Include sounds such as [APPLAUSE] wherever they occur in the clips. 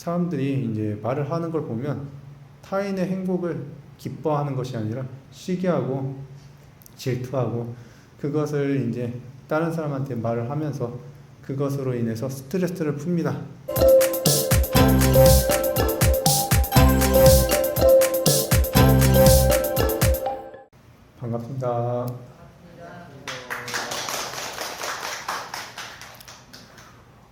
사람들이 이제 말을 하는 걸 보면 타인의 행복을 기뻐하는 것이 아니라 시기하고 질투하고 그것을 이제 다른 사람한테 말을 하면서 그것으로 인해서 스트레스를 풉니다. 반갑습니다.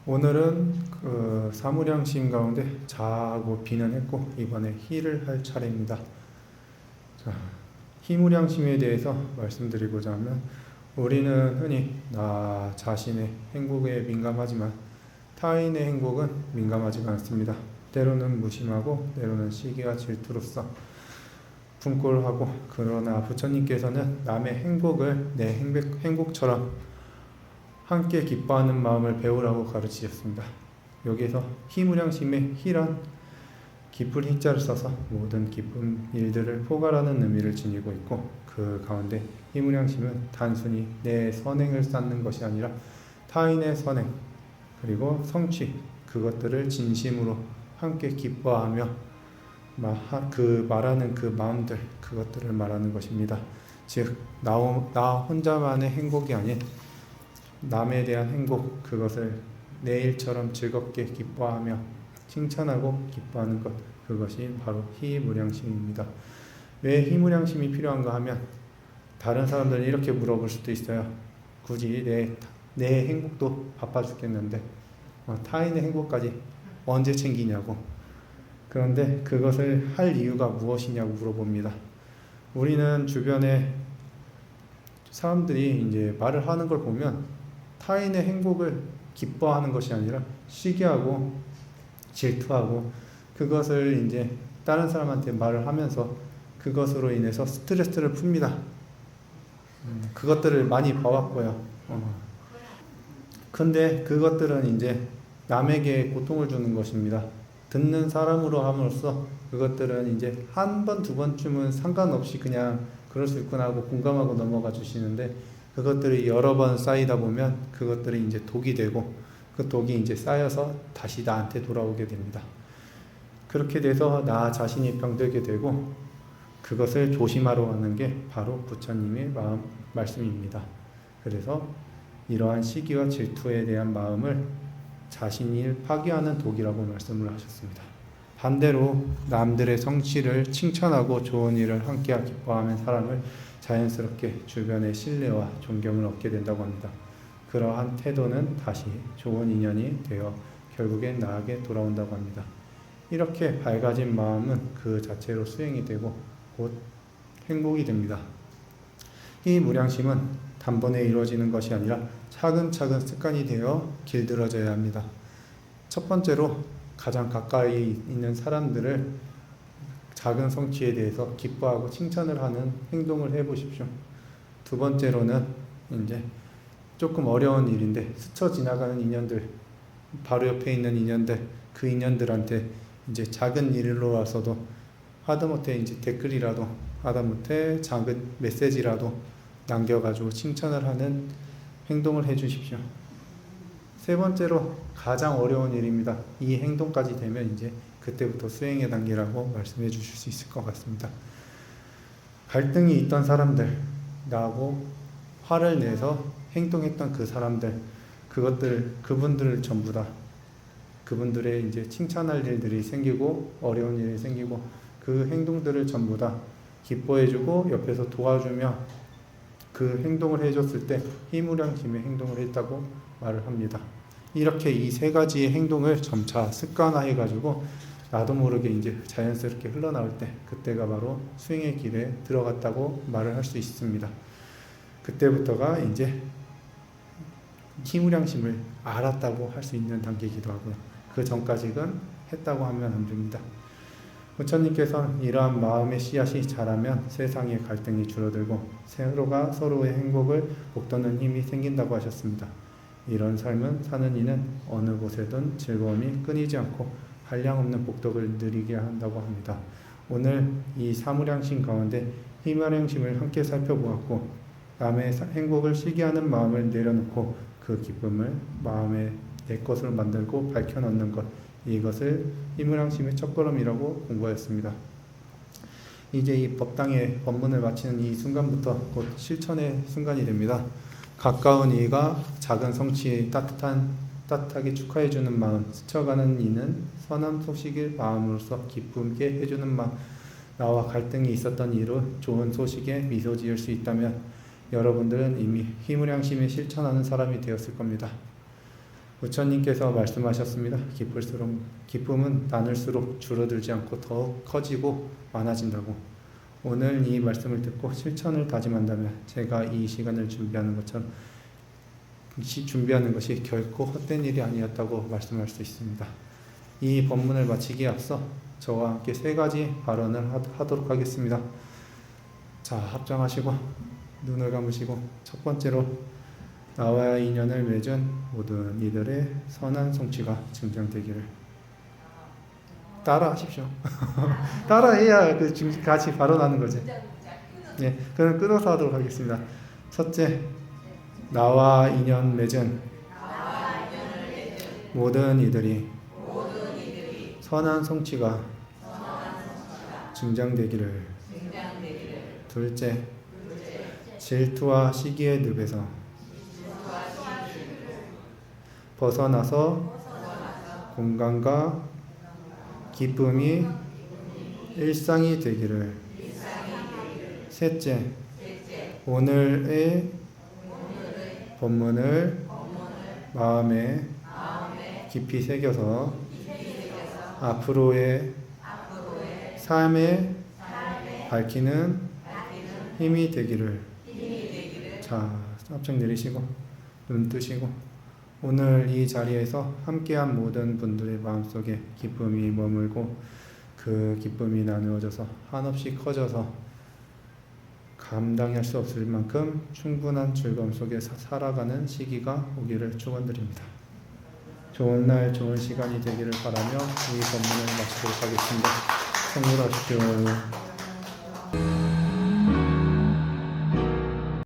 오늘은 그 사무량 시인 가운데 자하고 비는 했고 이번에 희를 할 차례입니다. 자, 희무량 심에 대해서 말씀드리고자 하면 우리는 흔히 나 자신의 행복에 민감하지만 타인의 행복은 민감하지가 않습니다. 때로는 무심하고 때로는 시기와 질투로서 분꼴하고 그러나 부처님께서는 남의 행복을 내 행복, 행복처럼 함께 기뻐하는 마음을 배우라고 가르치셨습니다. 여기에서 희무량심의 희란 기쁠 희자를 써서 모든 기쁜 일들을 포괄하는 의미를 지니고 있고 그 가운데 희무량심은 단순히 내 선행을 쌓는 것이 아니라 타인의 선행 그리고 성취 그것들을 진심으로 함께 기뻐하며 마- 그 말하는 그 마음들 그것들을 말하는 것입니다. 즉, 나, 나 혼자만의 행복이 아닌 남에 대한 행복 그것을 내 일처럼 즐겁게 기뻐하며 칭찬하고 기뻐하는 것 그것이 바로 희무량심입니다. 왜 희무량심이 필요한가 하면 다른 사람들은 이렇게 물어볼 수도 있어요. 굳이 내, 내 행복도 바빠 죽겠는데 어, 타인의 행복까지 언제 챙기냐고 그런데 그것을 할 이유가 무엇이냐고 물어봅니다. 우리는 주변에 사람들이 이제 말을 하는 걸 보면 타인의 행복을 기뻐하는 것이 아니라 시기하고 질투하고 그것을 이제 다른 사람한테 말을 하면서 그것으로 인해서 스트레스를 풉니다. 음, 그것들을 많이 봐왔고요. 어. 근데 그것들은 이제 남에게 고통을 주는 것입니다. 듣는 사람으로 함으로써 그것들은 이제 한 번, 두 번쯤은 상관없이 그냥 그럴 수 있구나 하고 공감하고 넘어가 주시는데 그것들이 여러 번 쌓이다 보면 그것들이 이제 독이 되고 그 독이 이제 쌓여서 다시 나한테 돌아오게 됩니다. 그렇게 돼서 나 자신이 병들게 되고 그것을 조심하러 하는 게 바로 부처님의 마음 말씀입니다. 그래서 이러한 시기와 질투에 대한 마음을 자신이 파괴하는 독이라고 말씀을 하셨습니다. 반대로 남들의 성취를 칭찬하고 좋은 일을 함께 기뻐하는 사람을 자연스럽게 주변의 신뢰와 존경을 얻게 된다고 합니다. 그러한 태도는 다시 좋은 인연이 되어 결국엔 나에게 돌아온다고 합니다. 이렇게 밝아진 마음은 그 자체로 수행이 되고 곧 행복이 됩니다. 이 무량심은 단번에 이루어지는 것이 아니라 차근차근 습관이 되어 길들어져야 합니다. 첫 번째로 가장 가까이 있는 사람들을 작은 성취에 대해서 기뻐하고 칭찬을 하는 행동을 해 보십시오. 두 번째로는 이제 조금 어려운 일인데 스쳐 지나가는 인연들 바로 옆에 있는 인연들 그 인연들한테 이제 작은 일로 와서도 하다못해 이제 댓글이라도 하다못해 작은 메시지라도 남겨가지고 칭찬을 하는 행동을 해 주십시오. 세 번째로 가장 어려운 일입니다. 이 행동까지 되면 이제 그때부터 수행의 단계라고 말씀해 주실 수 있을 것 같습니다. 갈등이 있던 사람들, 나하고 화를 내서 행동했던 그 사람들, 그것들, 그분들 전부 다 그분들의 이제 칭찬할 일들이 생기고 어려운 일이 생기고 그 행동들을 전부 다 기뻐해주고 옆에서 도와주며 그 행동을 해줬을 때 희무량심의 행동을 했다고 말을 합니다. 이렇게 이 세 가지의 행동을 점차 습관화해가지고 나도 모르게 이제 자연스럽게 흘러나올 때 그때가 바로 수행의 길에 들어갔다고 말을 할 수 있습니다. 그때부터가 이제 희무량심을 알았다고 할 수 있는 단계이기도 하고요. 그 전까지는 했다고 하면 안 됩니다. 부처님께서는 이러한 마음의 씨앗이 자라면 세상의 갈등이 줄어들고 서로가 서로의 행복을 복돋는 힘이 생긴다고 하셨습니다. 이런 삶은 사는 이는 어느 곳에든 즐거움이 끊이지 않고 한량없는 복덕을 누리게 한다고 합니다. 오늘 이 사무량심 가운데 희무량심을 함께 살펴보았고 남의 행복을 시기하는 마음을 내려놓고 그 기쁨을 마음에 내 것으로 만들고 밝혀놓는 것 이것을 항심의 첫걸음이라고 공부하였습니다. 이제 이 법당의 법문을 마치는 이 순간부터 곧 실천의 순간이 됩니다. 가까운 이가 작은 성취에 따뜻한 따뜻하게 축하해 주는 마음, 스쳐가는 이는 선함 소식을 마음으로써 기쁨게 해주는 마음. 나와 갈등이 있었던 이로 좋은 소식에 미소 지을 수 있다면 여러분들은 이미 힘을 향심에 실천하는 사람이 되었을 겁니다. 부처님께서 말씀하셨습니다. 기쁠수록 기쁨은 나눌수록 줄어들지 않고 더욱 커지고 많아진다고. 오늘 이 말씀을 듣고 실천을 다짐한다면 제가 이 시간을 준비하는 것처럼 시- 준비하는 것이 결코 헛된 일이 아니었다고 말씀할 수 있습니다. 이 본문을 마치기에 앞서 저와 함께 세 가지 발언을 하- 하도록 하겠습니다. 자, 합장하시고 눈을 감으시고 첫 번째로 나와 인연을 맺은 모든 이들의 선한 성취가 증정되기를 따라하십시오. [LAUGHS] 따라해야 그 같이 발언하는 거지. 예, 그럼 끊어서 하도록 하겠습니다. 첫째, 나와 인연 맺은 모든 이들이 선한 성취가 증장되기를 둘째, 질투와 시기의 늪에서 벗어나서 공간과 기쁨이 일상이 되기를 셋째, 오늘의 본문을 마음에 깊이 새겨서 앞으로의 삶에 밝히는 힘이 되기를 자 합장 내리시고 눈 뜨시고 오늘 이 자리에서 함께한 모든 분들의 마음속에 기쁨이 머물고 그 기쁨이 나누어져서 한없이 커져서 감당할 수 없을 만큼 충분한 즐거움 속에 사- 살아가는 시기가 오기를 축원드립니다. 좋은 날 좋은 시간이 되기를 바라며 이 법문을 마치도록 하겠습니다. 성불하십시오.